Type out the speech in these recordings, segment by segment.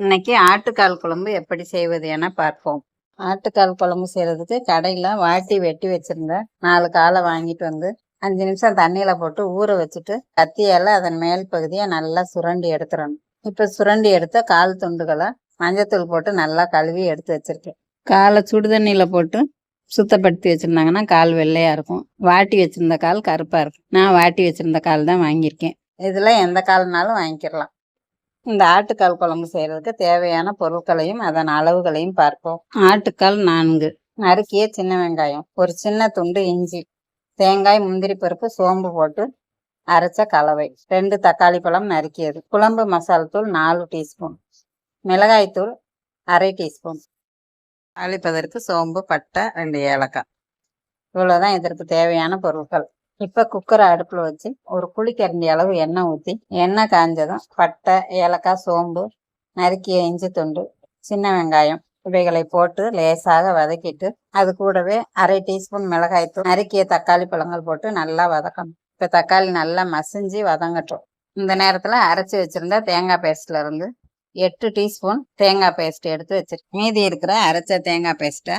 இன்னைக்கு ஆட்டுக்கால் குழம்பு எப்படி செய்வது என பார்ப்போம். ஆட்டுக்கால் குழம்பு செய்யறதுக்கு கடையில் வாட்டி வெட்டி வச்சிருந்தேன். நாலு காலை வாங்கிட்டு வந்து அஞ்சு நிமிஷம் தண்ணியில் போட்டு ஊற வச்சுட்டு கத்தியால் அதன் மேல் பகுதியை நல்லா சுரண்டி எடுத்துடணும். இப்போ சுரண்டி எடுத்த கால் துண்டுகளை மஞ்சத்தூள் போட்டு நல்லா கழுவி எடுத்து வச்சிருக்கேன். காலை சுடு தண்ணியில் போட்டு சுத்தப்படுத்தி வச்சிருந்தாங்கன்னா கால் வெள்ளையாக இருக்கும். வாட்டி வச்சுருந்த கால் கருப்பாக இருக்கும். நான் வாட்டி வச்சுருந்த கால் தான் வாங்கியிருக்கேன். இதில் எந்த கால்னாலும் வாங்கிக்கிறலாம் இந்த ஆட்டுக்கால் குழம்பு செய்யறதுக்கு தேவையான பொருட்களையும் அதன் அளவுகளையும் பார்ப்போம். ஆட்டுக்கால் நான்கு. நறுக்கிய சின்ன வெங்காயம். ஒரு சின்ன துண்டு இஞ்சி. தேங்காய் முந்திரி பருப்பு சோம்பு போட்டு அரைச்ச கலவை. ரெண்டு தக்காளி பழம் நறுக்கியது. குழம்பு மசால் தூள் நாலு டீஸ்பூன். மிளகாய் தூள் அரை டீஸ்பூன். அழிப்பதற்கு சோம்பு பட்டை ரெண்டு ஏலக்காய். இவ்வளோதான் இதற்கு தேவையான பொருட்கள். இப்போ குக்கரை அடுப்பில் வச்சு ஒரு குழிக்கரண்டி அளவு எண்ணெய் ஊற்றி எண்ணெய் காஞ்சதும் பட்டை ஏலக்காய் சோம்பு நறுக்கிய இஞ்சி துண்டு சின்ன வெங்காயம் இவைகளை போட்டு லேசாக வதக்கிட்டு அது கூடவே அரை டீஸ்பூன் மிளகாய்த்தூள் நறுக்கிய தக்காளி பழங்கள் போட்டு நல்லா வதக்கணும். இப்போ தக்காளி நல்லா மசிஞ்சு வதங்கட்டும். இந்த நேரத்தில் அரைச்சி வச்சிருந்த தேங்காய் பேஸ்ட்டில் இருந்து எட்டு டீஸ்பூன் தேங்காய் பேஸ்ட் எடுத்து வச்சிருக்கேன் மீதி இருக்கிற அரைச்ச தேங்காய் பேஸ்ட்டை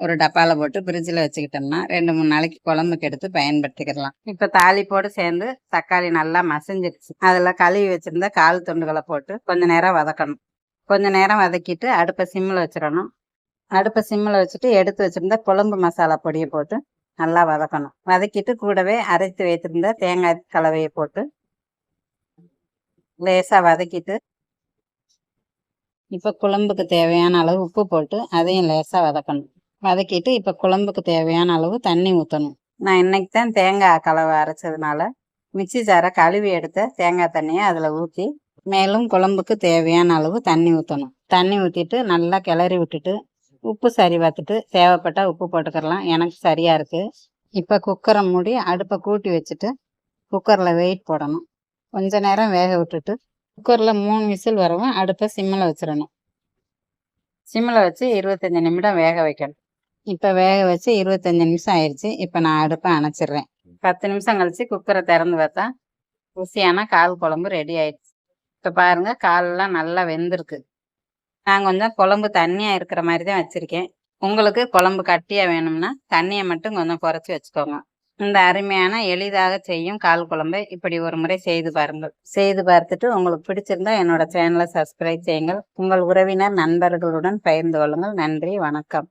ஒரு டப்பால போட்டு ஃப்ரிட்ஜில் வச்சுக்கிட்டோம்னா ரெண்டு மூணு நாளைக்கு குழம்புக்கு எடுத்து பயன்படுத்திக்கலாம் இப்போ தாளிப்போடு சேர்ந்து தக்காளி நல்லா மசிஞ்சிருச்சு. அதில் கழுவி வச்சுருந்த கால் துண்டுகளை போட்டு கொஞ்ச நேரம் வதக்கணும். கொஞ்ச நேரம் வதக்கிட்டு அடுப்பை சிம்மில் வச்சிடணும். அடுப்பை சிம்மில் வச்சுட்டு எடுத்து வச்சுருந்த குழம்பு மசாலா பொடியை போட்டு நல்லா வதக்கணும். வதக்கிட்டு கூடவே அரைத்து வைத்திருந்த தேங்காய் கலவையை போட்டு லேசாக வதக்கிட்டு இப்போ குழம்புக்கு தேவையான அளவு உப்பு போட்டு அதையும் லேசாக வதக்கணும். வதக்கிட்டு இப்போ குழம்புக்கு தேவையான அளவு தண்ணி ஊற்றணும் நான் இன்னைக்கு தான் தேங்காய் கலவை அரைச்சதுனால மிக்சி சாரை கழுவி எடுத்த தேங்காய் தண்ணியை அதில் ஊற்றி மேலும் குழம்புக்கு தேவையான அளவு தண்ணி ஊற்றணும் தண்ணி ஊற்றிட்டு நல்லா கிளறி விட்டுட்டு உப்பு சரி பார்த்துட்டு தேவைப்பட்டால் உப்பு போட்டுக்கிறலாம். எனக்கு சரியாக இருக்குது இப்போ குக்கரை மூடி அடுப்பை கூட்டி வச்சுட்டு குக்கரில் வெயிட் போடணும். கொஞ்ச நேரம் வேக விட்டுட்டு குக்கரில் மூணு விசில் வரவும் அடுப்பை சிம்மில் வச்சிடணும். சிம்மில் வச்சு இருபத்தஞ்சி நிமிடம் வேக வைக்கணும். இப்போ வேக வச்சு இருபத்தஞ்சி நிமிஷம் ஆயிடுச்சு இப்போ நான் அடுப்பை அணைச்சிடுறேன் பத்து நிமிஷம் கழிச்சு குக்கரை திறந்து பார்த்தா ருசியான கால் குழம்பு ரெடி ஆயிடுச்சு. இப்போ பாருங்க காலெல்லாம் நல்லா வெந்திருக்கு. நான் கொஞ்சம் குழம்பு தண்ணியாக இருக்கிற மாதிரி தான் வச்சுருக்கேன். உங்களுக்கு குழம்பு கட்டியாக வேணும்னா தண்ணியை மட்டும் கொஞ்சம் குறைச்சி வச்சுக்கோங்க. இந்த அருமையான எளிதாக செய்யும் கால் குழம்பை இப்படி ஒரு முறை செய்து பாருங்கள். செய்து பார்த்துட்டு உங்களுக்கு பிடிச்சிருந்தா என்னோட சேனலை சப்ஸ்கிரைப் செய்யுங்கள். உங்கள் உறவினர் நண்பர்களுடன் பகிர்ந்து கொள்ளுங்கள். நன்றி வணக்கம்.